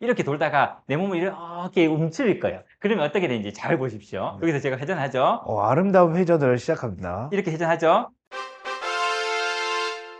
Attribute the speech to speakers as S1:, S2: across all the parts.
S1: 이렇게 돌다가 내 몸을 이렇게 움츠릴 거예요. 그러면 어떻게 되는지 잘 보십시오. 여기서 제가 회전하죠.
S2: 어, 아름다운 회전을 시작합니다.
S1: 이렇게 회전하죠.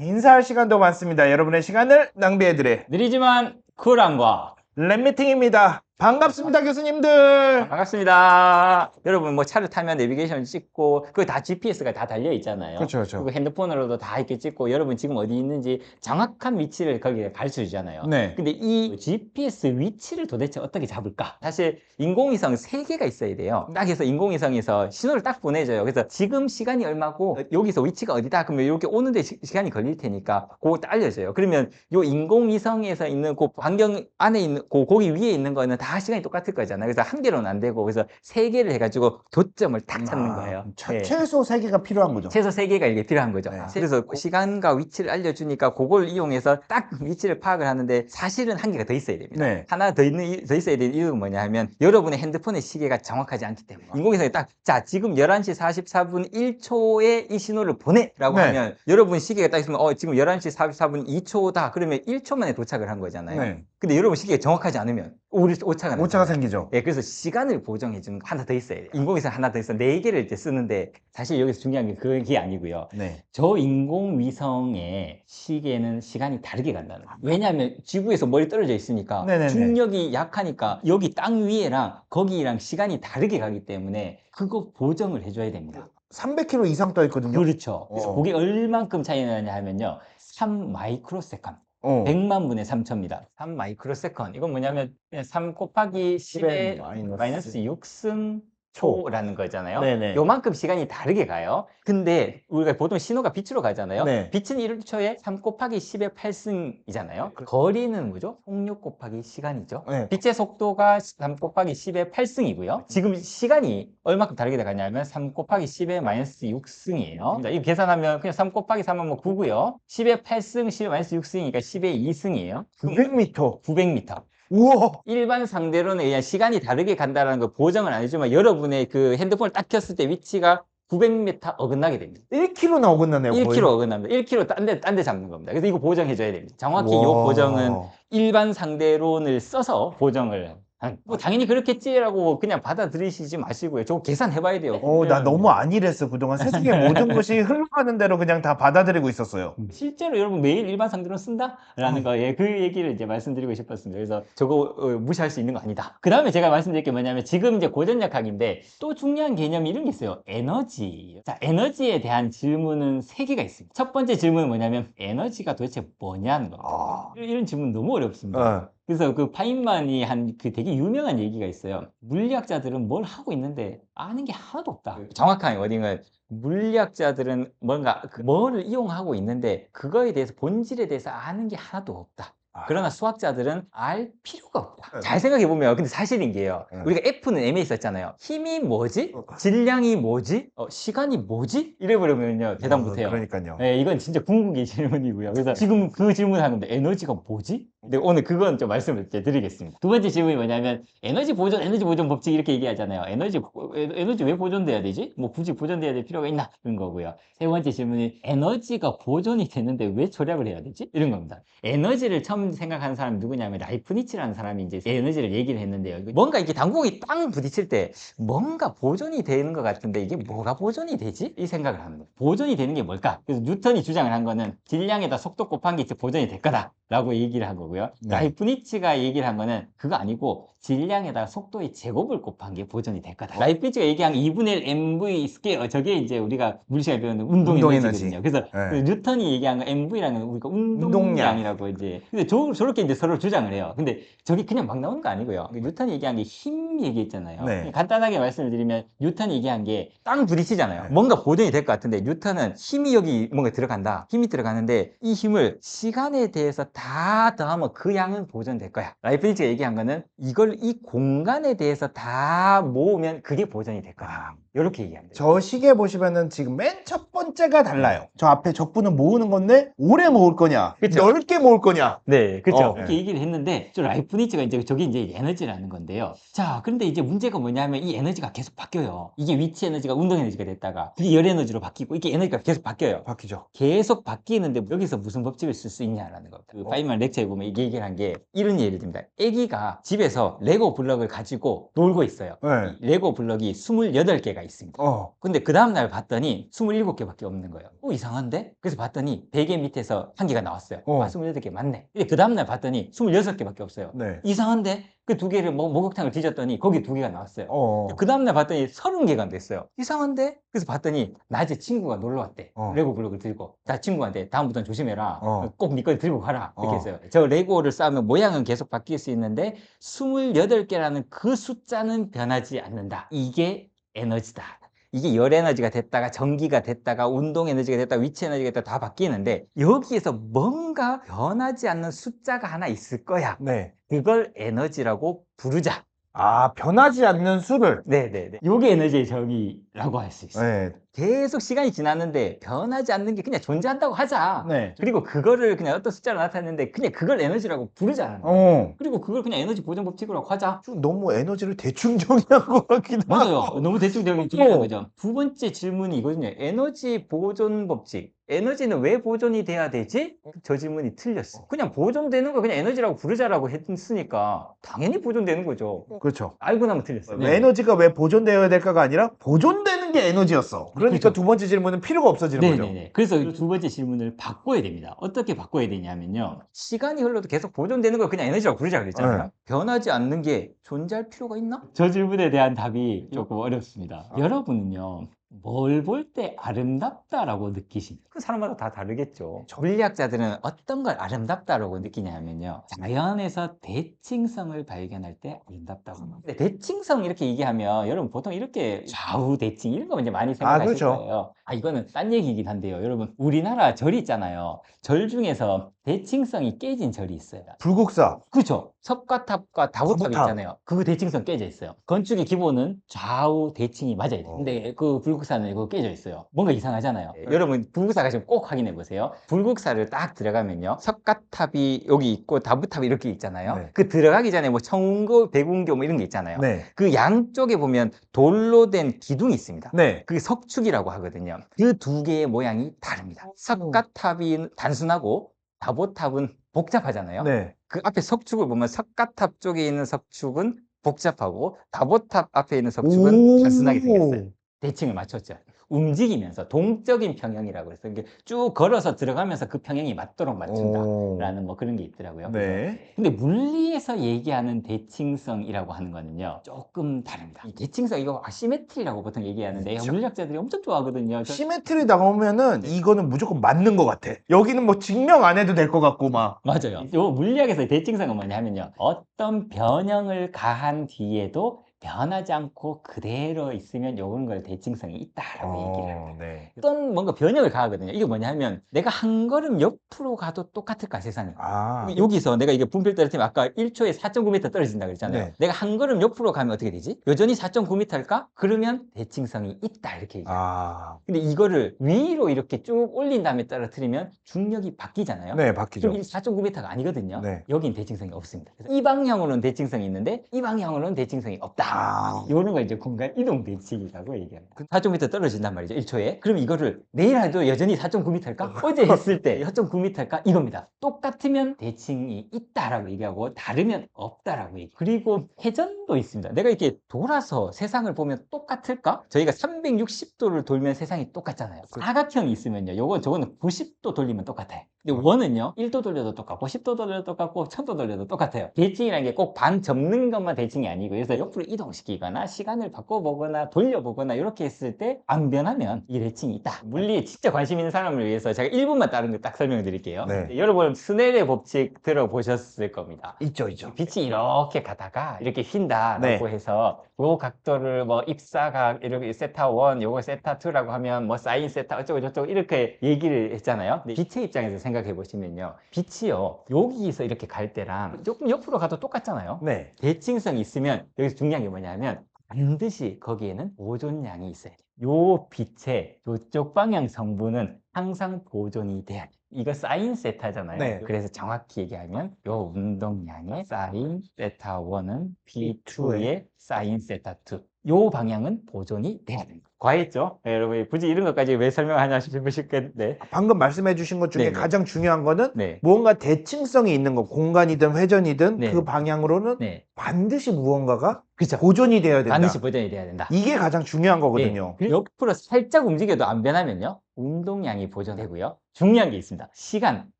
S2: 인사할 시간도 많습니다. 여러분의 시간을 낭비해드릴
S1: 느리지만 쿨한 과
S2: 랩미팅입니다. 반갑습니다, 교수님들.
S1: 반갑습니다. 여러분 뭐 차를 타면 내비게이션 찍고 그거 다 GPS가 다 달려 있잖아요.
S2: 그렇죠, 그렇죠.
S1: 그리고 핸드폰으로도 다 이렇게 찍고 여러분 지금 어디 있는지 정확한 위치를 거기에 가르쳐 주잖아요.
S2: 네.
S1: 근데 이 GPS 위치를 도대체 어떻게 잡을까? 사실 인공위성 세개가 있어야 돼요. 딱 해서 인공위성에서 신호를 딱 보내줘요. 그래서 지금 시간이 얼마고 여기서 위치가 어디다? 그러면 이렇게 오는데 시, 간이 걸릴 테니까 그거 딱 알려줘요. 그러면 요 인공위성에서 있는 그 환경 안에 있는 그 거기 위에 있는 거는 다 시간이 똑같을 거잖아요. 그래서 한 개로는 안 되고 그래서 세 개를 해가지고 교점을 딱 찾는 거예요.
S2: 최,
S1: 네.
S2: 최소 세개가 필요한 거죠.
S1: 최소 세개가 이게 필요한 거죠.
S2: 네.
S1: 그래서 시간과 위치를 알려주니까 그걸 이용해서 딱 위치를 파악을 하는데 사실은 한 개가 더 있어야 됩니다.
S2: 네.
S1: 하나 더 있는 이- 더 있어야 되는 이유는 뭐냐 하면 여러분의 핸드폰의 시계가 정확하지 않기 때문에 인공위성이 딱 자 지금 11시 44분 1초에 이 신호를 보내라고
S2: 네.
S1: 하면 여러분 시계가 딱 있으면 어 지금 11시 44분 2초다 그러면 1초 만에 도착을 한 거잖아요.
S2: 네.
S1: 근데 여러분 시계가 정확하지 않으면 우리 오차가.
S2: 오차가 생기죠.
S1: 예, 그래서 시간을 보정해 주는 거 하나 더 있어야 돼요. 인공위성 하나 더 있어 네 개를 이제 쓰는데 사실 여기서 중요한 게 그게 아니고요.
S2: 네.
S1: 저 인공위성의 시계는 시간이 다르게 간다는 거예요. 왜냐하면 지구에서 멀리 떨어져 있으니까
S2: 네네네.
S1: 중력이 약하니까 여기 땅 위에랑 거기랑 시간이 다르게 가기 때문에 그거 보정을 해줘야 됩니다.
S2: 300km 이상 떠 있거든요.
S1: 그렇죠. 그래서
S2: 어.
S1: 그게 얼만큼 차이 나냐 하면요. 3 마이크로세컨.
S2: 어.
S1: 100만 분의 3초입니다. 3 마이크로세컨. 이건 뭐냐면 그냥 3 곱하기 10의
S2: 마이너스
S1: 마이너스 6승 초라는 거잖아요.
S2: 네네.
S1: 요만큼 시간이 다르게 가요. 근데 우리가 보통 신호가 빛으로 가잖아요.
S2: 네.
S1: 빛은 1초에 3 곱하기 10의 8승이잖아요. 거리는 뭐죠? 속력 곱하기 시간이죠.
S2: 네.
S1: 빛의 속도가 3 곱하기 10의 8승이고요. 지금 시간이 얼마큼 다르게 가냐면 3 곱하기 10의 마이너스 6승이에요. 이 계산하면 그냥 3 곱하기 3하면 뭐 9고요. 10의 8승, 10의 마이너스 6승이니까 10의 2승이에요.
S2: 900m.
S1: 900m.
S2: 우와.
S1: 일반 상대로는 그냥 시간이 다르게 간다는 거 보정을 안 해주면 여러분의 그 핸드폰을 딱 켰을 때 위치가 900m 어긋나게 됩니다.
S2: 1km나 어긋나네요.
S1: 1km 어긋납니다. 1km 딴 데, 딴 데 잡는 겁니다. 그래서 이거 보정해줘야 됩니다. 정확히 이
S2: 와.
S1: 보정은 일반 상대론을 써서 보정을 한- 뭐 당연히 그렇겠지라고 그냥 받아들이시지 마시고요. 저거 계산해봐야 돼요.
S2: 어, 나 너무 안일했어. 그동안 세상의 모든 것이 흘러가는 대로 그냥 다 받아들이고 있었어요.
S1: 실제로 여러분 매일 일반 상대론 쓴다라는
S2: 어.
S1: 거, 예, 그 얘기를 이제 말씀드리고 싶었습니다. 그래서 저거 어, 무시할 수 있는 거 아니다. 그 다음에 제가 말씀드릴 게 뭐냐면 지금 이제 고전역학인데 또 중요한 개념이 이런 게 있어요. 에너지. 자, 에너지에 대한 질문은 세 개가 있습니다. 첫 번째 질문은 뭐냐면 에너지가 도대체 뭐냐는 겁니다.
S2: 아.
S1: 이런 질문 너무 어렵습니다.
S2: 어.
S1: 그래서 그 파인만이 한 그 되게 유명한 얘기가 있어요. 물리학자들은 뭘 하고 있는데 아는 게 하나도 없다. 정확한 워딩은 물리학자들은 뭔가 그 뭐를 이용하고 있는데 그거에 대해서 본질에 대해서 아는 게 하나도 없다.
S2: 아.
S1: 그러나 수학자들은 알 필요가 없다.
S2: 네.
S1: 잘 생각해 보면 근데 사실인 게요.
S2: 네.
S1: 우리가 F는 M에 있었잖아요. 힘이 뭐지?
S2: 어.
S1: 질량이 뭐지? 어, 시간이 뭐지? 이래 버리면요 대답
S2: 어,
S1: 못 해요.
S2: 그러니까요.
S1: 네, 이건 진짜 궁극의 질문이고요. 그래서 지금 그 질문 하는데 에너지가 뭐지? 근데 오늘 그건 좀 말씀을 드리겠습니다. 두 번째 질문이 뭐냐면 에너지 보존, 에너지 보존 법칙 이렇게 얘기하잖아요. 에너지 에너지 왜 보존돼야 되지? 뭐 굳이 보존돼야 될 필요가 있나? 이런 거고요. 세 번째 질문이 에너지가 보존이 되는데 왜 절약을 해야 되지? 이런 겁니다. 에너지를 처음 생각하는 사람이 누구냐면 라이프니츠라는 사람이 이제 에너지를 얘기를 했는데요. 뭔가 이게 당구공이 땅 부딪힐 때 뭔가 보존이 되는 것 같은데 이게 뭐가 보존이 되지? 이 생각을 하는 거예요. 보존이 되는 게 뭘까? 그래서 뉴턴이 주장을 한 거는 질량에다 속도 곱한 게 이제 보존이 될 거다. 라고 얘기를 한 거고요.
S2: 네.
S1: 라이프니츠가 얘기를 한 거는 그거 아니고 질량에다 속도의 제곱을 곱한 게 보존이 될 거다. 라이프니츠가 얘기한 2분의 1 mv 스퀘어 저게 이제 우리가 물리시간에 배우는 운동,
S2: 운동
S1: 에너지거든요. 그래서
S2: 네.
S1: 그 뉴턴이 얘기한 거 mv라는 건 우리가
S2: 운동량.
S1: 운동량이라고 이제 근데 저, 저렇게 이제 서로 주장을 해요. 근데 저게 그냥 막 나오는 거 아니고요. 그 뉴턴이 얘기한 게 힘 얘기했잖아요.
S2: 네.
S1: 간단하게 말씀을 드리면 뉴턴이 얘기한 게 땅 부딪히잖아요.
S2: 네.
S1: 뭔가 보존이 될 것 같은데 뉴턴은 힘이 여기 뭔가 들어간다. 힘이 들어가는데 이 힘을 시간에 대해서 다 더하면 그 양은 보존될 거야. 라이프니츠가 얘기한 거는 이걸 이 공간에 대해서 다 모으면 그게 보존이 될 거야.
S2: 아,
S1: 이렇게 얘기합니다.
S2: 저 시계 보시면은 지금 맨 첫 번째가 달라요. 저 앞에 적분은 모으는 건데 오래 모을 거냐,
S1: 그쵸.
S2: 넓게 모을 거냐.
S1: 네, 그렇죠.
S2: 어,
S1: 그렇게
S2: 네.
S1: 얘기를 했는데 저 라이프니츠가 이제 저게 이제 에너지라는 건데요. 자, 그런데 이제 문제가 뭐냐면 이 에너지가 계속 바뀌어요. 이게 위치 에너지가 운동 에너지가 됐다가 그게 열 에너지로 바뀌고 이게 에너지가 계속 바뀌어요.
S2: 바뀌죠.
S1: 계속 바뀌는데 여기서 무슨 법칙을 쓸 수 있냐라는 겁니다. 그
S2: 어.
S1: 파이만 렉처에 보면 얘기- 얘기를 한 게 이런 예를 듭니다. 아기가 집에서 레고 블럭을 가지고 놀고 있어요.
S2: 네.
S1: 이 레고 블럭이 28개가 있습니다.
S2: 어.
S1: 근데 그 다음날 봤더니 27개밖에 없는 거예요. 어, 이상한데? 그래서 봤더니 베개 밑에서 한 개가 나왔어요.
S2: 어.
S1: 아, 28개 맞네. 근데 그 다음날 봤더니 26개밖에 없어요.
S2: 네.
S1: 이상한데? 그 두 개를 뭐, 목욕탕을 뒤졌더니 거기 두 개가 나왔어요.
S2: 어.
S1: 그 다음날 봤더니 30개가 됐어요. 이상한데? 그래서 봤더니 낮에 친구가 놀러 왔대.
S2: 어.
S1: 레고 블록을 들고. 자, 친구한테 다음부터는 조심해라.
S2: 어.
S1: 꼭네 걸 들고 가라. 이렇게
S2: 어.
S1: 했어요. 저 레고를 쌓으면 모양은 계속 바뀔 수 있는데 28개라는 그 숫자는 변하지 않는다. 이게 에너지다. 이게 열 에너지가 됐다가 전기가 됐다가 운동 에너지가 됐다가 위치 에너지가 됐다가 다 바뀌는데 여기에서 뭔가 변하지 않는 숫자가 하나 있을 거야.
S2: 네.
S1: 그걸 에너지라고 부르자.
S2: 아, 변하지 않는 수를.
S1: 네네네. 요게 에너지의 정의라고 할 수 있어요.
S2: 네.
S1: 계속 시간이 지났는데 변하지 않는 게 그냥 존재한다고 하자.
S2: 네.
S1: 그리고 그거를 그냥 어떤 숫자로 나타냈는데 그냥 그걸 에너지라고 거예요.
S2: 어.
S1: 그리고 그걸 그냥 에너지 보존 법칙으로 하자.
S2: 좀 너무 에너지를 대충 정의한 것 같기도
S1: 맞아요.
S2: 하고.
S1: 너무 대충적인 질문인
S2: 어.
S1: 거죠. 두 번째 질문이 이거든요. 에너지 보존 법칙. 에너지는 왜 보존이 돼야 되지? 저 질문이 틀렸어. 그냥 보존되는 거 그냥 에너지라고 부르자라고 했으니까 당연히 보존되는 거죠.
S2: 그렇죠.
S1: 알고 나면 틀렸어요. 네.
S2: 에너지가 왜 보존되어야 될까가 아니라 보존되는 게 에너지였어. 그러니까
S1: 그렇죠.
S2: 두 번째 질문은 필요가 없어지는 거죠.
S1: 네네네. 그래서 이두 번째 질문을 바꿔야 됩니다. 어떻게 바꿔야 되냐면요. 시간이 흘러도 계속 보존되는 걸 그냥 에너지라고 부르자 그랬잖아요.
S2: 네.
S1: 변하지 않는 게 존재할 필요가 있나? 저 질문에 대한 답이 조금 어렵습니다.
S2: 아.
S1: 여러분은요. 뭘 볼 때 아름답다라고 느끼십니까? 그 사람마다 다 다르겠죠. 물리학자들은 어떤 걸 아름답다라고 느끼냐면요. 자연에서 대칭성을 발견할 때 아름답다고. 합니다. 근데 대칭성 이렇게 얘기하면 여러분 보통 이렇게 좌우 대칭 이런 거 이제 많이 생각하실
S2: 그렇죠.
S1: 거예요. 아 이거는 딴 얘기이긴 한데요. 여러분 우리나라 절이 있잖아요. 절 중에서 대칭성이 깨진 절이 있어요.
S2: 불국사.
S1: 그렇죠. 석가탑과 다보탑
S2: 다보탑.
S1: 있잖아요. 그 대칭성 깨져 있어요. 건축의 기본은 좌우 대칭이 맞아야 돼요.
S2: 어.
S1: 근데 그 불 국사는 이거 깨져 있어요. 뭔가 이상하잖아요. 여러분 불국사 가시면 꼭 확인해 보세요. 불국사를 딱 들어가면요. 석가탑이 여기 있고 다보탑이 이렇게 있잖아요.
S2: 네.
S1: 그 들어가기 전에 뭐 청운고, 대군교 뭐 이런 게 있잖아요.
S2: 네.
S1: 그 양쪽에 보면 돌로 된 기둥이 있습니다.
S2: 네.
S1: 그게 석축이라고 하거든요. 그 두 개의 모양이 다릅니다. 석가탑이 단순하고 다보탑은 복잡하잖아요.
S2: 네.
S1: 그 앞에 석축을 보면 석가탑 쪽에 있는 석축은 복잡하고 다보탑 앞에 있는 석축은 단순하게 생겼어요. 대칭을 맞췄죠. 움직이면서 동적인 평형이라고 해서 이게 쭉 걸어서 들어가면서 그 평형이 맞도록 맞춘다라는 뭐 그런 게 있더라고요.
S2: 네.
S1: 근데 물리에서 얘기하는 대칭성이라고 하는 거는요 조금 다릅니다. 이 대칭성 이거 아시메트리라고 보통 얘기하는데
S2: 그렇죠.
S1: 물리학자들이 엄청 좋아하거든요. 저-
S2: 시메트리 나오면은 이거는 무조건 맞는 것 같아. 여기는 뭐 증명 안 해도 될 것 같고 막.
S1: 맞아요. 요 물리학에서 대칭성은 뭐냐면요. 어떤 변형을 가한 뒤에도 변하지 않고 그대로 있으면 요런 걸 대칭성이 있다라고 얘기를 합니다.
S2: 어, 네.
S1: 어떤 뭔가 변형을 가하거든요. 이게 뭐냐면 내가 한 걸음 옆으로 가도 똑같을까 세상에.
S2: 아.
S1: 여기서 내가 이게 분필 떨어뜨리면 아까 1초에 4.9m 떨어진다 그랬잖아요.
S2: 네.
S1: 내가 한 걸음 옆으로 가면 어떻게 되지? 여전히 4.9m일까? 그러면 대칭성이 있다 이렇게 얘기해요.
S2: 아.
S1: 근데 이거를 위로 이렇게 쭉 올린 다음에 떨어뜨리면 중력이 바뀌잖아요.
S2: 네, 바뀌죠.
S1: 그럼 4.9m가 아니거든요.
S2: 네.
S1: 여긴 대칭성이 없습니다. 그래서 이 방향으로는 대칭성이 있는데 이 방향으로는 대칭성이 없다.
S2: 아.
S1: 이런 걸 이제 공간 이동 대칭이라고 얘기합니다.
S2: 그-
S1: 4.9m 떨어진단 말이죠. 1초에. 그럼 이거를 내일 해도 여전히 4.9m일까? 어제 했을 때 4.9m일까? 이겁니다. 똑같으면 대칭이 있다라고 얘기하고 다르면 없다라고 얘기. 그리고 회전도 있습니다. 내가 이렇게 돌아서 세상을 보면 똑같을까? 저희가 360도를 돌면 세상이 똑같잖아요.
S2: 그-
S1: 사각형이 있으면요. 요건 저거는 90도 돌리면 똑같아요. 근데 원은요. 1도 돌려도 똑같고 10도 돌려도 똑같고 1000도 돌려도 똑같아요. 대칭이라는 게 꼭 반 접는 것만 대칭이 아니고 그래서 옆으로 이동시키거나 시간을 바꿔보거나 돌려보거나 이렇게 했을 때 안 변하면 이 대칭이 있다. 물리에 진짜 관심 있는 사람을 위해서 제가 1분만 다른 거 딱 설명을 드릴게요.
S2: 네.
S1: 여러분 스넬의 법칙 들어보셨을 겁니다.
S2: 있죠, 있죠.
S1: 빛이 이렇게 가다가 이렇게 휜다라고
S2: 네.
S1: 해서 요 각도를 뭐 입사각 이렇게 세타 1 요거 세타 2라고 하면 뭐 사인 세타 어쩌고 저쩌고 이렇게 얘기를 했잖아요. 빛의 입장에서 생각 해 보시면요. 빛이요. 여기서 이렇게 갈 때랑 조금 옆으로 가도 똑같잖아요.
S2: 네.
S1: 대칭성이 있으면 여기서 중요한 게 뭐냐면 반드시 거기에는 보존량이 있어야 돼요. 요 빛의 요쪽 방향 성분은 항상 보존이 돼야 돼요. 이거 사인 세타잖아요.
S2: 네.
S1: 그래서 정확히 얘기하면 요 운동량의 사인 세타 1은 P2의 사인 세타 2. 요 방향은 보존이 돼야 된다. 과했죠? 네, 여러분 굳이 이런 것까지 왜 설명하냐 싶으실겠는데
S2: 방금 말씀해 주신 것 중에
S1: 네네.
S2: 가장 중요한 거는
S1: 네.
S2: 무언가 대칭성이 있는 거 공간이든 회전이든
S1: 네.
S2: 그 방향으로는
S1: 네.
S2: 반드시 무언가가
S1: 그렇죠.
S2: 보존이 되어야 된다.
S1: 반드시 보존이 돼야 된다.
S2: 이게 가장 중요한 거거든요.
S1: 네. 옆으로 살짝 움직여도 안 변하면요. 운동량이 보존되고요. 중요한 게 있습니다. 시간.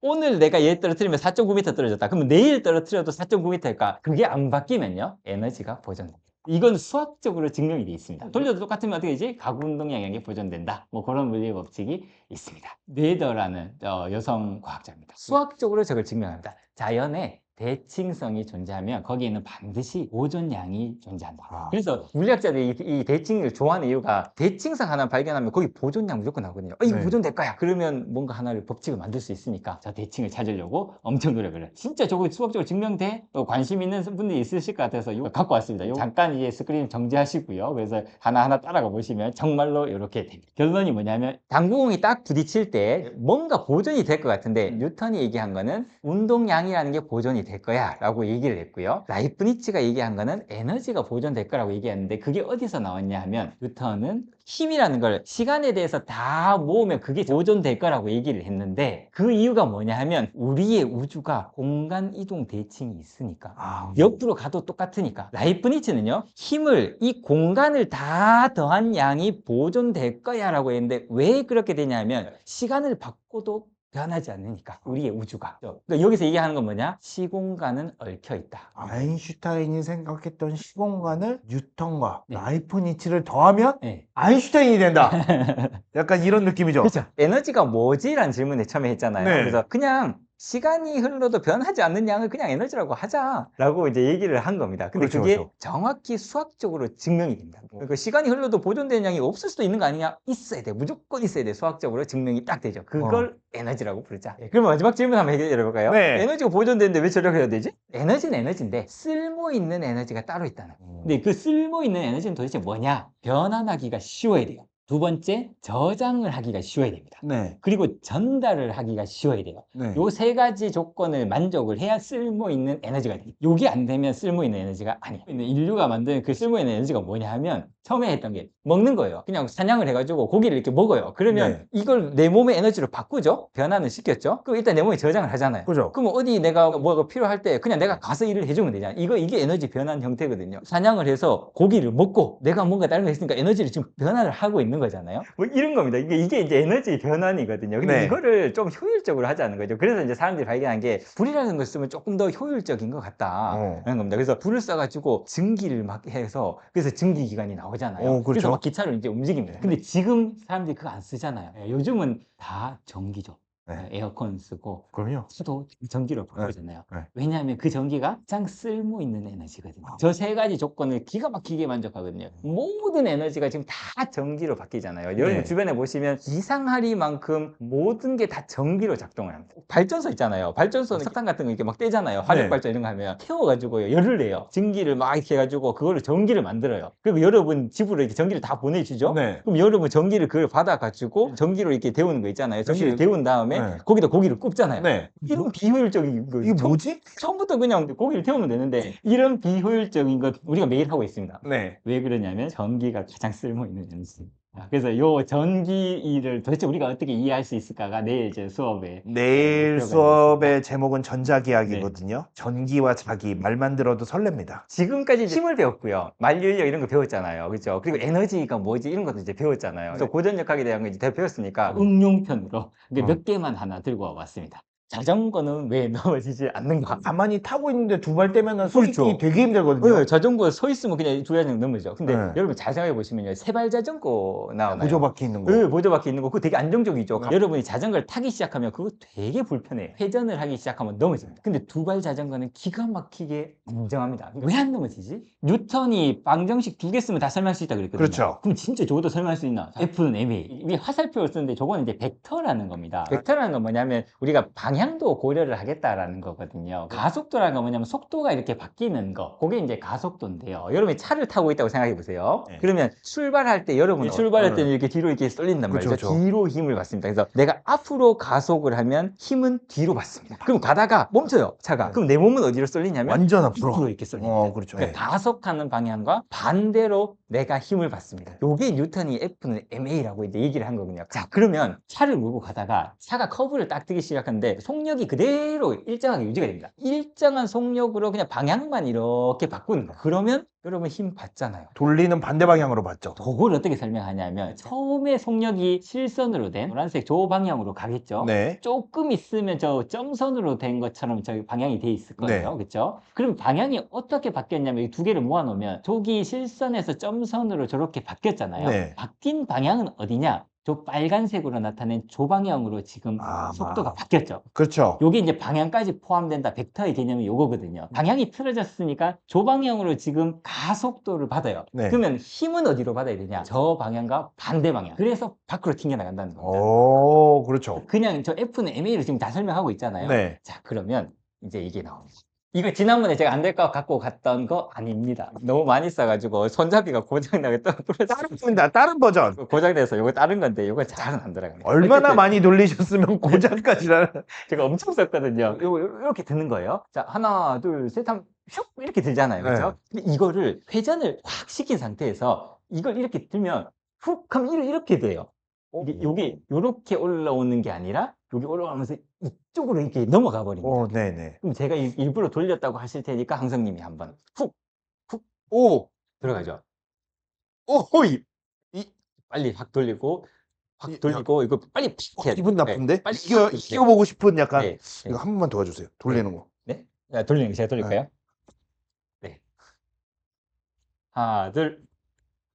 S1: 오늘 내가 얘 떨어뜨리면 4.9m 떨어졌다. 그러면 내일 떨어뜨려도 4.9m일까? 그게 안 바뀌면요. 에너지가 보존됩니다. 이건 수학적으로 증명이 되어 있습니다. 돌려도 똑같으면 어떻게 되지? 가구 운동 영향이 보존된다. 뭐 그런 물리 법칙이 있습니다. 네더라는 어, 여성 과학자입니다. 수학적으로 저걸 증명합니다. 자연에 대칭성이 존재하면 거기에는 반드시 보존량이 존재한다.
S2: 아.
S1: 그래서 물리학자들이 이, 이 대칭을 좋아하는 이유가 대칭성 하나 발견하면 거기 보존량 무조건 나오거든요. 어, 이거
S2: 네.
S1: 보존될 거야. 그러면 뭔가 하나를 법칙을 만들 수 있으니까 저 대칭을 찾으려고 엄청 노력을 해요. 진짜 저거 수학적으로 증명돼? 어, 관심 있는 분들이 있으실 것 같아서 이거 갖고 왔습니다. 이거 잠깐 이제 스크린 정지하시고요. 그래서 하나하나 따라가 보시면 정말로 이렇게 됩니다. 결론이 뭐냐면 당구공이 딱 부딪힐 때 뭔가 보존이 될 것 같은데 뉴턴이 얘기한 거는 운동량이라는 게 보존이 될 거야 라고 얘기를 했고요. 라이프니츠가 얘기한 거는 에너지가 보존될 거라고 얘기했는데 그게 어디서 나왔냐 하면 뉴턴은 힘이라는 걸 시간에 대해서 다 모으면 그게 보존될 거라고 얘기를 했는데 그 이유가 뭐냐 하면 우리의 우주가 공간 이동 대칭이 있으니까.
S2: 아,
S1: 옆으로 가도 똑같으니까. 라이프니츠는요 힘을 이 공간을 다 더한 양이 보존될 거야 라고 했는데 왜 그렇게 되냐면 시간을 바꿔도 변하지 않으니까 우리의 우주가 그러니까 여기서 얘기하는 건 뭐냐 시공간은 얽혀 있다
S2: 아인슈타인이 생각했던 시공간을 뉴턴과
S1: 네.
S2: 라이프니츠를 더하면
S1: 네.
S2: 아인슈타인이 된다. 약간 이런 느낌이죠.
S1: 그렇죠 에너지가 뭐지? 라는 질문을 처음에 했잖아요
S2: 네.
S1: 그래서 그냥 시간이 흘러도 변하지 않는 양을 그냥 에너지라고 하자라고 이제 얘기를 한 겁니다. 근데
S2: 그렇죠,
S1: 그게
S2: 그렇죠.
S1: 정확히 수학적으로 증명이 됩니다. 그러니까 시간이 흘러도 보존되는 양이 없을 수도 있는 거 아니냐? 있어야 돼. 무조건 있어야 돼. 수학적으로 증명이 딱 되죠. 그걸 에너지라고 부르자. 예, 그럼 마지막 질문 한번 해결해 볼까요?
S2: 네.
S1: 에너지가 보존되는데 왜 저렇게 해야 되지? 에너지는 에너지인데 쓸모 있는 에너지가 따로 있다는 거예요. 근데 그 쓸모 있는 에너지는 도대체 뭐냐? 변환하기가 쉬워야 돼요. 두 번째, 저장을 하기가 쉬워야 됩니다.
S2: 네.
S1: 그리고 전달을 하기가 쉬워야 돼요.
S2: 네.
S1: 요 세 가지 조건을 만족을 해야 쓸모 있는 에너지가 돼요. 요게 안 되면 쓸모 있는 에너지가 아니에요. 인류가 만든 그 쓸모 있는 에너지가 뭐냐 하면 처음에 했던 게 먹는 거예요. 그냥 사냥을 해가지고 고기를 이렇게 먹어요. 그러면
S2: 네.
S1: 이걸 내 몸의 에너지로 바꾸죠. 변화는 시켰죠. 그럼 일단 내 몸에 저장을 하잖아요.
S2: 그죠?
S1: 그럼 어디 내가 뭐가 필요할 때 그냥 내가 가서 일을 해주면 되잖아. 이거 이게 에너지 변환 형태거든요. 사냥을 해서 고기를 먹고 내가 뭔가 다른 거 했으니까 에너지를 지금 변환을 하고 있는 거잖아요. 뭐 이런 겁니다. 이게 이게 이제 에너지 변환이거든요. 근데
S2: 네.
S1: 이거를 좀 효율적으로 하자는 거죠. 그래서 이제 사람들이 발견한 게 불이라는 걸 쓰면 조금 더 효율적인 것 같다.
S2: 어.
S1: 라는 겁니다. 그래서 불을 써가지고 증기를 막 해서 그래서 증기 기관이 나오 잖아요.
S2: 어, 그렇죠.
S1: 그래서 막 기차로 이제 움직입니다. 근데 지금 사람들이 그거 안 쓰잖아요. 예, 요즘은 다 전기죠.
S2: 네.
S1: 예, 에어컨 쓰고
S2: 그럼요.
S1: 수도 전기로 바꾸잖아요.
S2: 네.
S1: 왜냐하면 그 전기가 가장 쓸모 있는 에너지거든요. 저세 가지 조건을 기가 막히게 만족하거든요. 모든 에너지가 지금 다 전기로 바뀌잖아요. 여러분
S2: 네.
S1: 주변에 보시면 이상하리만큼 모든 게 다 전기로 작동을 합니다. 발전소 있잖아요. 발전소는 석탄 같은 거 이렇게 막 떼잖아요. 화력
S2: 네.
S1: 발전 이런 거 하면 태워가지고요. 열을 내요. 전기를 막 이렇게 해가지고 그거를 전기를 만들어요. 그리고 여러분 집으로 이렇게 전기를 다 보내주죠.
S2: 네.
S1: 그럼 여러분 전기를 그걸 받아가지고 전기로 이렇게 데우는 거 있잖아요. 전기를 데운 다음에
S2: 네.
S1: 거기다 고기를 굽잖아요.
S2: 네.
S1: 이런 비효율적인 거
S2: 이게 뭐지?
S1: 처음부터 그냥 고기를 태우면 되는데 이런 비효율적인 것 우리가 매일 하고 있습니다.
S2: 네.
S1: 왜 그러냐면 전기가 가장 쓸모 있는. 아, 그래서 요 전기를 도대체 우리가 어떻게 이해할 수 있을까가 내일 이제 수업에
S2: 내일
S1: 들어가
S2: 수업의 제목은 전자기학이거든요. 전기와 자기 말만 들어도 설렙니다.
S1: 지금까지 이제 힘을 배웠고요. 만류인력 이런 거 배웠잖아요. 그렇죠? 그리고 에너지가 뭐지 이런 것도 이제 배웠잖아요. 그래서 고전력학에 대한 거 이제 다 배웠으니까 응용편으로 이게
S2: 어.
S1: 몇 개만 하나 들고 와봤습니다. 자전거는 왜 넘어지지 않는가?
S2: 가만히 타고 있는데 두 발 떼면은 서
S1: 그렇죠.
S2: 있기 되게 힘들거든요.
S1: 네, 자전거 서 있으면 그냥 두 자전거 넘어져. 근데
S2: 네.
S1: 여러분 잘 생각해 보시면요. 세발 자전거 나오나요?
S2: 보조바퀴 있는 거.
S1: 네, 보조바퀴 있는 거 그거 되게 안정적이죠.
S2: 아.
S1: 여러분이 자전거를 타기 시작하면 그거 되게 불편해요. 회전을 하기 시작하면 넘어집니다. 근데 두 발 자전거는 기가 막히게 안정합니다. 왜안 넘어지지? 뉴턴이 방정식 두 개 쓰면 다 설명할 수 있다 그랬거든요.
S2: 그렇죠.
S1: 그럼 진짜 저것도 설명할 수 있나? F는 MA. 이게 화살표를 쓰는데 저거는 이제 벡터라는 겁니다. 벡터라는 건 뭐냐면 우리가 방향 방향도 고려를 하겠다라는 거거든요. 가속도라는 건 뭐냐면 속도가 이렇게 바뀌는 거. 그게 이제 가속도인데요. 여러분이 차를 타고 있다고 생각해 보세요.
S2: 네.
S1: 그러면 출발할 때 여러분이
S2: 어,
S1: 출발할
S2: 어.
S1: 때는 이렇게 뒤로 이렇게 쏠린단
S2: 그쵸,
S1: 말이죠.
S2: 그쵸.
S1: 뒤로 힘을 받습니다. 그래서 내가 앞으로 가속을 하면 힘은 뒤로 받습니다. 그럼 가다가 멈춰요. 차가.
S2: 네.
S1: 그럼 내 몸은 어디로 쏠리냐면
S2: 완전 앞으로.
S1: 이렇게 쏠립니다.
S2: 어, 그렇죠.
S1: 그러니까 가속하는 방향과 반대로 내가 힘을 받습니다. 요게 뉴턴이 F는 MA라고 이제 얘기를 한 거거든요. 자, 그러면 차를 몰고 가다가 차가 커브를 딱 뜨기 시작하는데 속력이 그대로 일정하게 유지가 됩니다. 일정한 속력으로 그냥 방향만 이렇게 바꾸는 거예요. 그러면 여러분 힘 받잖아요.
S2: 돌리는 반대 방향으로 봤죠.
S1: 그걸 어떻게 설명하냐면 처음에 속력이 실선으로 된 노란색 조 방향으로 가겠죠.
S2: 네.
S1: 조금 있으면 저 점선으로 된 것처럼 저기 방향이 돼 있을 거예요.
S2: 네.
S1: 그렇죠? 그럼 방향이 어떻게 바뀌었냐면 이 두 개를 모아 놓으면 저기 실선에서 점선으로 저렇게 바뀌었잖아요.
S2: 네.
S1: 바뀐 방향은 어디냐? 저 빨간색으로 나타낸 조방향으로 지금
S2: 아,
S1: 속도가 바뀌었죠.
S2: 그렇죠.
S1: 요게 이제 방향까지 포함된다. 벡터의 개념이 요거거든요. 방향이 틀어졌으니까 조방향으로 지금 가속도를 받아요.
S2: 네.
S1: 그러면 힘은 어디로 받아야 되냐? 저 방향과 반대 방향. 그래서 밖으로 튕겨나간다는 겁니다.
S2: 오, 그렇죠.
S1: 그냥 저 F는 MA로 지금 다 설명하고 있잖아요.
S2: 네.
S1: 자, 그러면 이제 이게 나옵니다. 이거 지난번에 제가 안될거 갖고 갔던 거 아닙니다. 너무 많이 써가지고 손잡이가 고장나게.
S2: 다른 분다 다른 버전.
S1: 고장돼서 이거 다른 건데 이거 잘은 안 들어가요.
S2: 얼마나
S1: 어쨌든
S2: 많이 돌리셨으면 고장까지라는.
S1: 제가 엄청 썼거든요. 요거 이렇게 드는 거예요. 자, 하나, 둘, 셋 하면 슉 이렇게 들잖아요. 그렇죠? 근데 이거를 회전을 확 시킨 상태에서 이걸 이렇게 들면 훅 하면 이렇게- 돼요. 이게 요게 요렇게 올라오는 게 아니라 여기 올라가면서 이쪽으로 이렇게 넘어가 버립니다.
S2: 오, 네네.
S1: 그럼 제가 일- 일부러 돌렸다고 하실 테니까 항성님이 한번 훅
S2: 오,
S1: 들어가죠.
S2: 오, 이,
S1: 빨리 확 돌리고 확
S2: 이-
S1: 돌리고 이거 빨리 팍 해야 돼요.
S2: 기분 나쁜데?
S1: 네, 빨리
S2: 이겨,
S1: 팍
S2: 이겨보고 싶은 약간.
S1: 네. 네.
S2: 이거 한 번만 도와주세요. 돌리는 거.
S1: 자, 돌리는 거 제가 돌릴까요? 네. 하나, 둘.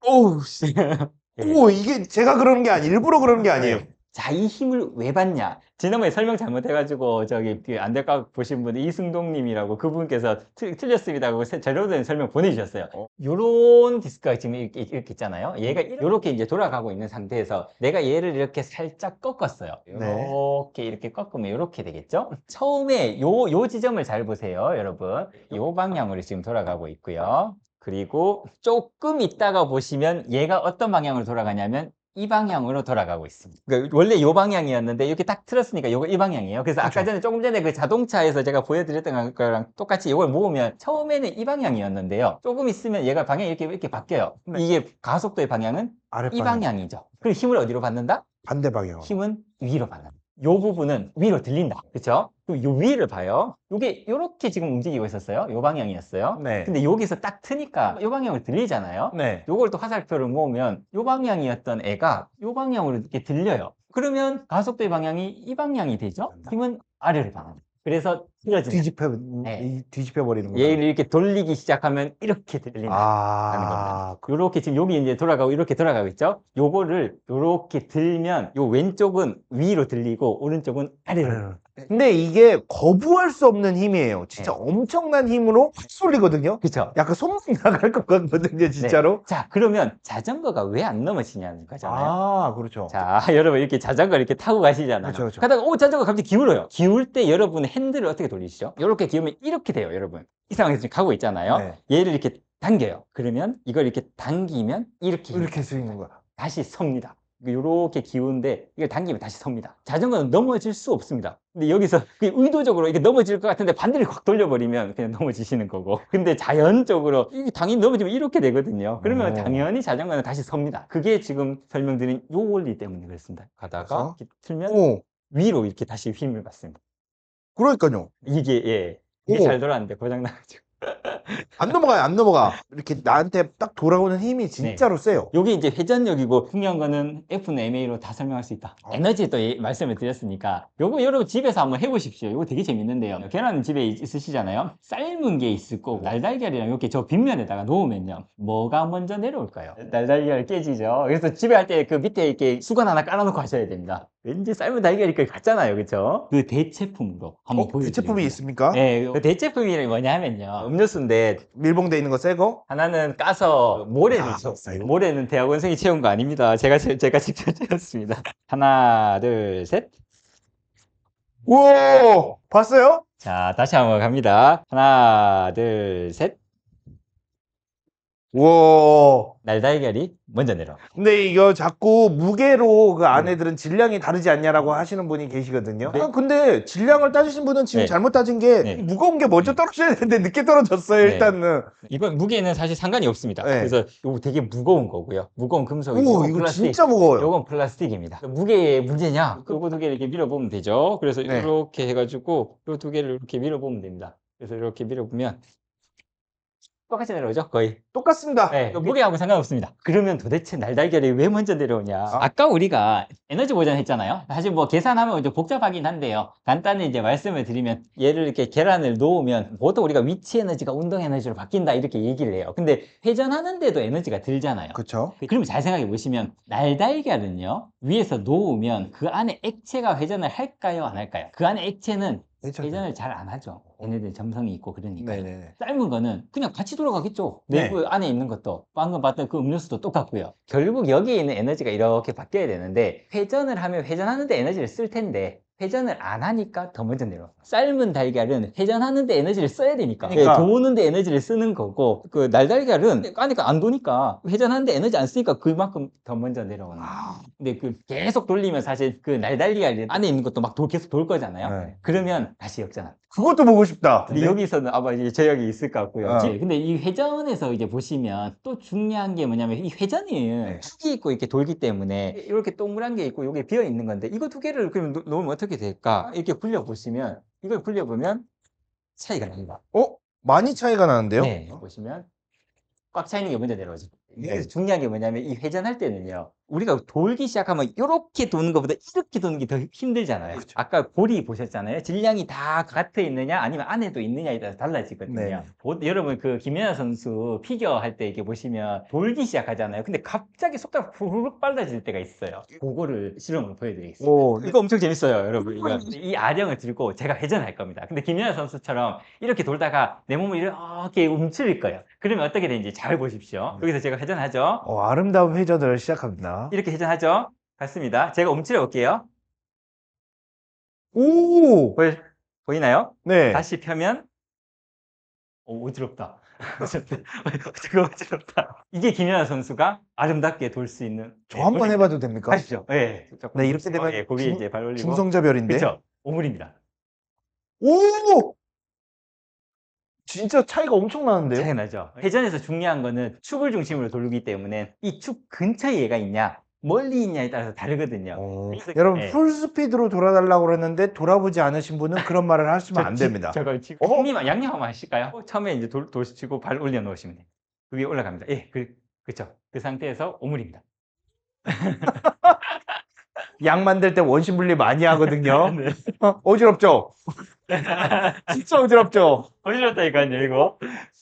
S2: 오우, 씨.
S1: 네.
S2: 오, 이게 제가 그러는 게 아니, 일부러 그러는 게 아니에요.
S1: 자, 이 힘을 왜 받냐? 지난번에 설명 잘못해가지고, 저기, 그 안될까 보신 분, 이승동님이라고 그분께서 틀, 틀렸습니다고 재료된 설명 보내주셨어요.
S2: 어.
S1: 요런 디스크가 지금 이렇게, 이렇게 있잖아요. 얘가 이렇게 이제 돌아가고 있는 상태에서 내가 얘를 이렇게 살짝 꺾었어요.
S2: 네.
S1: 이렇게, 이렇게 꺾으면 이렇게 되겠죠? 처음에 요, 요 지점을 잘 보세요, 여러분. 요 방향으로 지금 돌아가고 있고요. 그리고 조금 있다가 보시면 얘가 어떤 방향으로 돌아가냐면 이 방향으로 돌아가고 있습니다. 그러니까 원래 이 방향이었는데 이렇게 딱 틀었으니까 이거 이 방향이에요. 그래서 아까
S2: 그렇죠.
S1: 전에 조금 전에 그 자동차에서 제가 보여드렸던 거랑 똑같이 이걸 모으면 처음에는 이 방향이었는데요. 조금 있으면 얘가 방향이 이렇게 이렇게 바뀌어요.
S2: 네.
S1: 이게 가속도의 방향은
S2: 아래
S1: 이
S2: 방향.
S1: 방향이죠. 그리고 힘을 어디로 받는다?
S2: 반대 방향.
S1: 힘은 위로 받는다. 요 부분은 위로 들린다. 그렇죠? 그럼 요 위를 봐요. 요게 요렇게 지금 움직이고 있었어요. 요 방향이었어요.
S2: 네.
S1: 근데 여기서 딱 트니까 요 방향으로 들리잖아요.
S2: 네.
S1: 요걸 또 화살표를 모으면 요 방향이었던 애가 요 방향으로 이렇게 들려요. 그러면 가속도의 방향이 이 방향이 되죠? 힘은 아래로 방향. 그래서 틀어진다.
S2: 뒤집혀,
S1: 네.
S2: 이- 뒤집혀 버리는 거.
S1: 얘를 이렇게 돌리기 시작하면 이렇게 들린다.
S2: 아,
S1: 요렇게 지금 여기 이제 돌아가고 이렇게 돌아가고 있죠? 요거를 요렇게 들면 요 왼쪽은 위로 들리고 오른쪽은 아래로.
S2: 근데 이게 거부할 수 없는 힘이에요. 진짜
S1: 네.
S2: 엄청난 힘으로 확 쏠리거든요.
S1: 그쵸?
S2: 약간 손목 나갈 것 같거든요, 진짜로.
S1: 자, 그러면 자전거가 왜 안 넘어지냐는 거잖아요.
S2: 아, 그렇죠.
S1: 자, 여러분 이렇게 자전거 이렇게 타고 가시잖아요.
S2: 그쵸, 그쵸.
S1: 가다가 오 자전거 갑자기 기울어요. 기울 때 여러분 핸들을 어떻게 돌리시죠? 이렇게 기우면 이렇게 돼요, 여러분. 이 상황에서 지금 가고 있잖아요.
S2: 네.
S1: 얘를 이렇게 당겨요. 그러면 이걸 이렇게 당기면 이렇게
S2: 이렇게 쓰이는 거야.
S1: 다시 섭니다. 이렇게 기운데 이걸 당기면 다시 섭니다. 자전거는 넘어질 수 없습니다. 근데 여기서 그 의도적으로 이게 넘어질 것 같은데 반대로 확 돌려버리면 그냥 넘어지시는 거고. 근데 자연적으로 당연히 넘어지면 이렇게 되거든요. 그러면
S2: 오.
S1: 당연히 자전거는 다시 섭니다. 그게 지금 설명드린 요 원리 때문에 그렇습니다. 가다가? 이렇게 틀면
S2: 오,
S1: 위로 이렇게 다시 힘을 받습니다.
S2: 그러니까요.
S1: 이게 예. 이게
S2: 오.
S1: 잘 돌아왔는데 고장 나가지고.
S2: 안 넘어가요, 안 넘어가. 이렇게 나한테 딱 돌아오는 힘이 진짜로 세요.
S1: 요게 이제 회전력이고 중요한 거는 F는 MA로 다 설명할 수 있다.
S2: 어.
S1: 에너지 또 예- 말씀을 드렸으니까 요거 여러분 집에서 한번 해보십시오. 요거 되게 재밌는데요. 계란 집에 있- 있으시잖아요. 삶은 게 있을 거고 날달걀이랑 이렇게 저 빗면에다가 놓으면요. 뭐가 먼저 내려올까요? 날달걀 깨지죠. 그래서 집에 할 때 그 밑에 이렇게 수건 하나 깔아놓고 하셔야 됩니다. 왠지 삶은 달걀이 그 같잖아요. 그쵸? 그 대체품으로 한번
S2: 어,
S1: 보여드릴게요.
S2: 대체품이 있습니까?
S1: 네, 그 대체품이 뭐냐면요. 음료수인데
S2: 밀봉돼 있는 거 새 거?
S1: 하나는 까서 모래를
S2: 야,
S1: 채웠어요. 모래는 대학원생이 채운 거 아닙니다. 제가 제- 제가 직접 채웠습니다. 하나, 둘, 셋.
S2: 우와! 봤어요?
S1: 자, 다시 한번 갑니다. 하나, 둘, 셋.
S2: 우와.
S1: 날달걀이 먼저 내려.
S2: 근데 이거 자꾸 무게로 그 안에들은 질량이 다르지 않냐라고 하시는 분이 계시거든요.
S1: 네.
S2: 아, 근데 질량을 따지신 분은 지금
S1: 네.
S2: 잘못 따진 게
S1: 네.
S2: 무거운 게 먼저 떨어져야 되는데 늦게 떨어졌어요,
S1: 네.
S2: 일단은.
S1: 이건 무게는 사실 상관이 없습니다.
S2: 네.
S1: 그래서 이거 되게 무거운 거고요. 무거운 금속이고
S2: 오, 이거
S1: 플라스틱.
S2: 진짜 무거워요.
S1: 요건 플라스틱입니다. 무게의 문제냐? 그거 두 개를 이렇게 밀어보면 되죠. 그래서
S2: 네.
S1: 이렇게 해가지고 요 두 개를 이렇게 밀어보면 됩니다. 그래서 이렇게 밀어보면 똑같이 내려오죠, 거의.
S2: 똑같습니다.
S1: 네, 무게하고 상관없습니다. 그러면 도대체 날달걀이 왜 먼저 내려오냐?
S2: 아.
S1: 아까 우리가 에너지 보존했잖아요. 사실 뭐 계산하면 좀 복잡하긴 한데요. 간단히 이제 말씀을 드리면 얘를 이렇게 계란을 놓으면 보통 우리가 위치 에너지가 운동 에너지로 바뀐다 이렇게 얘기를 해요. 근데 회전하는데도 에너지가 들잖아요.
S2: 그렇죠.
S1: 그럼 잘 생각해 보시면 날달걀은요 위에서 놓으면 그 안에 액체가 회전을 할까요 안 할까요? 그 안에 액체는 회전을 잘안 하죠. 얘네들 점성이 있고 그러니까.
S2: 네네.
S1: 삶은 거는 그냥 같이 돌아가겠죠.
S2: 네.
S1: 내부 안에 있는 것도 방금 봤던 그 음료수도 똑같고요. 결국 여기에 있는 에너지가 이렇게 바뀌어야 되는데 회전을 하면 회전하는데 에너지를 쓸 텐데 회전을 안 하니까 더 먼저 내려. 삶은 달걀은 회전하는데 에너지를 써야 되니까.
S2: 그러니까.
S1: 예, 도는데 에너지를 쓰는 거고 그 날달걀은 까니까 안 도니까 회전하는데 에너지 안 쓰니까 그만큼 더 먼저 내려오는.
S2: 아,
S1: 근데 그 계속 돌리면 사실 그 날달걀 안에 있는 것도 막 돌, 계속 돌 거잖아요.
S2: 네.
S1: 그러면 다시 역전합니다.
S2: 그것도 보고 싶다.
S1: 근데 여기서는 아마 이제 제약이 있을 것 같고요.
S2: 어.
S1: 지- 근데 이 회전에서 이제 보시면 또 중요한 게 뭐냐면 이 회전은
S2: 네.
S1: 축이 있고 이렇게 돌기 때문에 이렇게 동그란 게 있고 이게 비어 있는 건데 이거 두 개를 그럼 놓- 놓으면 어떻게 될까? 이렇게 굴려 보시면 이걸 굴려 보면 차이가 납니다.
S2: 어? 많이 차이가 나는데요?
S1: 네, 보시면 꽉 차 있는 게 먼저 내려오죠.
S2: 네.
S1: 여기서 중요한 게 뭐냐면 이 회전할 때는요. 우리가 돌기 시작하면 이렇게 도는 것보다 이렇게 도는 게 더 힘들잖아요.
S2: 그렇죠.
S1: 아까 볼이 보셨잖아요. 질량이 다 gat에 있느냐 아니면 안에도 있느냐에 따라서 달라지거든요.
S2: 네.
S1: 보- 여러분 그 김연아 선수 피겨 할 때 이렇게 보시면 돌기 시작하잖아요. 근데 갑자기 속도가 후루룩 빨라질 때가 있어요. 그거를 실험을 보여드리겠습니다.
S2: 오,
S1: 이거 엄청 재밌어요, 여러분. 이거. 이 아령을 들고 제가 회전할 겁니다. 근데 김연아 선수처럼 이렇게 돌다가 내 몸을 이렇게 움츠릴 거예요. 그러면 어떻게 되는지 잘 보십시오. 여기서 제가 회전하죠.
S2: 어, 아름다운 회전을 시작합니다.
S1: 이렇게 회전하죠. 갔습니다. 제가 움츠려 볼게요.
S2: 오!
S1: 보이, 보이나요?
S2: 네.
S1: 다시 펴면 오, 어지럽다. 저거 어지럽다. 이게 김연아 선수가 아름답게 돌 수 있는
S2: 저한번 해봐도 됩니까?
S1: 하시죠. 네.
S2: 네, 이렇게 되면
S1: 예, 고개
S2: 중-
S1: 이제 발 올리고.
S2: 중성자별인데.
S1: 그렇죠. 오물입니다.
S2: 오! 진짜 차이가 엄청 나는데요?
S1: 차이 나죠. 회전에서 중요한 거는 축을 중심으로 돌기 때문에 이 축 근처에 얘가 있냐, 멀리 있냐에 따라서 다르거든요.
S2: 어,
S1: 그래서-
S2: 여러분
S1: 네.
S2: 풀스피드로 돌아달라고 그랬는데 돌아보지 않으신 분은 그런 말을 하시면 안
S1: 저-
S2: 됩니다.
S1: 저걸 지금 형님 양념 한번 하실까요? 어, 처음에 이제 돌, 돌 치고 발 올려 놓으시면 돼요. 그 위에 올라갑니다. 예, 그, 그쵸. 그 상태에서 오물입니다.
S2: 양 만들 때 원심 분리 많이 하거든요.
S1: 네.
S2: 어, 어지럽죠? 진짜 어지럽죠?
S1: 어지럽다니까요, 이거.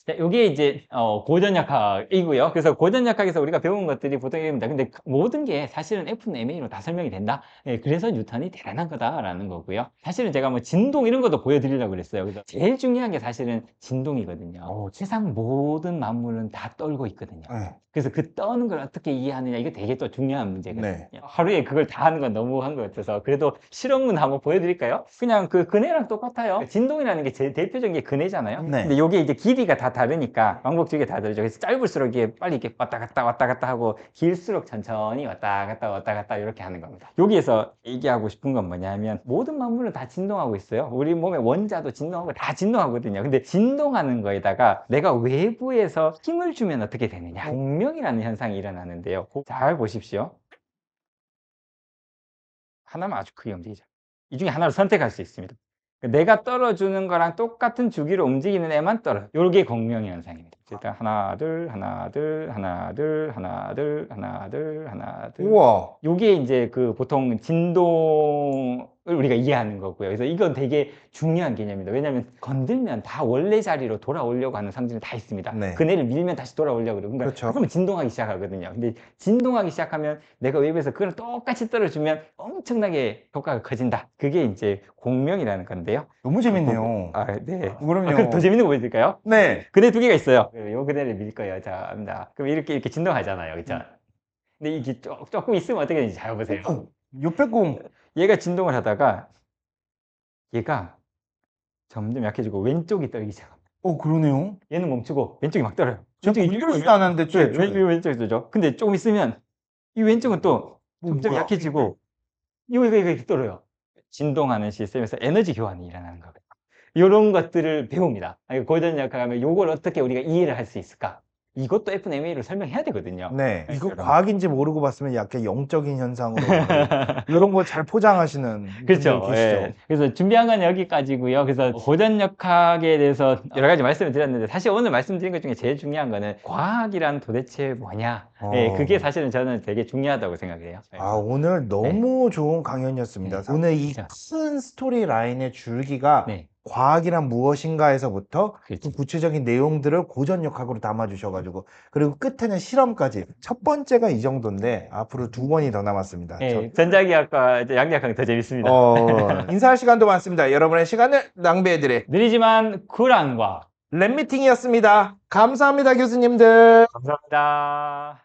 S1: 자, 이게 이제 어, 고전역학이고요. 그래서 고전역학에서 우리가 배운 것들이 보통 이겁니다. 근데 그 모든 게 사실은 F는 MA로 다 설명이 된다. 예, 그래서 뉴턴이 대단한 거다라는 거고요. 사실은 제가 뭐 진동 이런 것도 보여드리려고 그랬어요. 그래서 제일 중요한 게 사실은 진동이거든요.
S2: 어,
S1: 세상 모든 만물은 다 떨고 있거든요.
S2: 네.
S1: 그래서 그 떠는 걸 어떻게 이해하느냐 이게 되게 또 중요한 문제거든요.
S2: 네.
S1: 하루에 그걸 다 하는 건 너무 한 것 같아서 그래도 실험문 한번 보여드릴까요? 그냥 그 그네랑 똑같아요. 진동이라는 게 제일 대표적인 게 그네잖아요.
S2: 네.
S1: 근데 이게 이제 길이가 다 다르니까 왕복주기가 다 다르죠. 그래서 짧을수록 이게 빨리 이렇게 왔다 갔다 왔다 갔다 하고 길수록 천천히 왔다 갔다 왔다 갔다 이렇게 하는 겁니다. 여기에서 얘기하고 싶은 건 뭐냐면 모든 만물은 다 진동하고 있어요. 우리 몸의 원자도 진동하고 다 진동하거든요. 근데 진동하는 거에다가 내가 외부에서 힘을 주면 어떻게 되느냐? 공명이라는 현상이 일어나는데요. 잘 보십시오. 하나만 아주 크게 움직이죠. 이 중에 하나를 선택할 수 있습니다. 내가 떨어주는 거랑 똑같은 주기로 움직이는 애만 떨어. 요게 공명 현상입니다. 일단 하나, 둘, 하나, 둘, 하나, 둘, 하나, 둘, 하나, 둘, 하나, 둘.
S2: 우와.
S1: 요게 이제 그 보통 진동을 우리가 이해하는 거고요. 그래서 이건 되게 중요한 개념입니다. 왜냐하면 건들면 다 원래 자리로 돌아오려고 하는 상징이 다 있습니다.
S2: 네.
S1: 그네를 밀면 다시 돌아오려고 그러고. 그러니까
S2: 그렇죠.
S1: 그러면 진동하기 시작하거든요. 근데 진동하기 시작하면 내가 외부에서 그걸 똑같이 떨어주면 엄청나게 효과가 커진다. 그게 이제 공명이라는 건데요.
S2: 너무 재밌네요.
S1: 아, 네.
S2: 그럼요.
S1: 아, 그럼 더 재밌는 거 보여드릴까요?
S2: 네.
S1: 그네 두 개가 있어요. 요 그네를 밀 거예요. 자, 합니다. 그럼 이렇게 이렇게 진동하잖아요. 그죠? 근데 이게 조, 조금 있으면 어떻게 되는지 잘 보세요.
S2: 육백공.
S1: 얘가 진동을 하다가 얘가 점점 약해지고 왼쪽이 떨기 시작합니다.
S2: 어 그러네요.
S1: 얘는 멈추고 왼쪽이 막 떨어요. 왼쪽이
S2: 이러지도 않았는데
S1: 네,
S2: 저-
S1: 왼, 왼쪽이 떨죠. 근데 조금 있으면 이 왼쪽은 또
S2: 뭐,
S1: 점점? 약해지고 이거 이거 이거 떨어요. 진동하는 시스템에서 에너지 교환이 일어나는 거거든요. 이런 것들을 배웁니다. 아니, 고전역학하면 이걸 어떻게 우리가 이해를 할 수 있을까? 이것도 FMA로 설명해야 되거든요.
S2: 네, 이거
S1: 그럼.
S2: 과학인지 모르고 봤으면 약간 영적인 현상으로 이런 거 잘 포장하시는
S1: 그렇죠. 예. 그래서 준비한 건 여기까지고요. 그래서 고전역학에 대해서 여러 가지 말씀을 드렸는데 사실 오늘 말씀드린 것 중에 제일 중요한 거는 과학이란 도대체 뭐냐? 예,
S2: 어.
S1: 그게 사실은 저는 되게 중요하다고 생각해요.
S2: 아 오늘 너무 좋은 강연이었습니다.
S1: 네.
S2: 오늘 이. 큰 스토리 라인의 줄기가
S1: 네,
S2: 과학이란 무엇인가에서부터.
S1: 그
S2: 구체적인 내용들을 고전역학으로 담아주셔가지고 그리고 끝에는 실험까지 첫 번째가 이 정도인데 앞으로 두 번이 더 남았습니다.
S1: 예, 전자기학과 양리학과는 더 재밌습니다.
S2: 어, 인사할 시간도 많습니다. 여러분의 시간을 낭비해드릴
S1: 느리지만 쿨한 과학.
S2: 랩미팅이었습니다. 감사합니다, 교수님들.
S1: 감사합니다.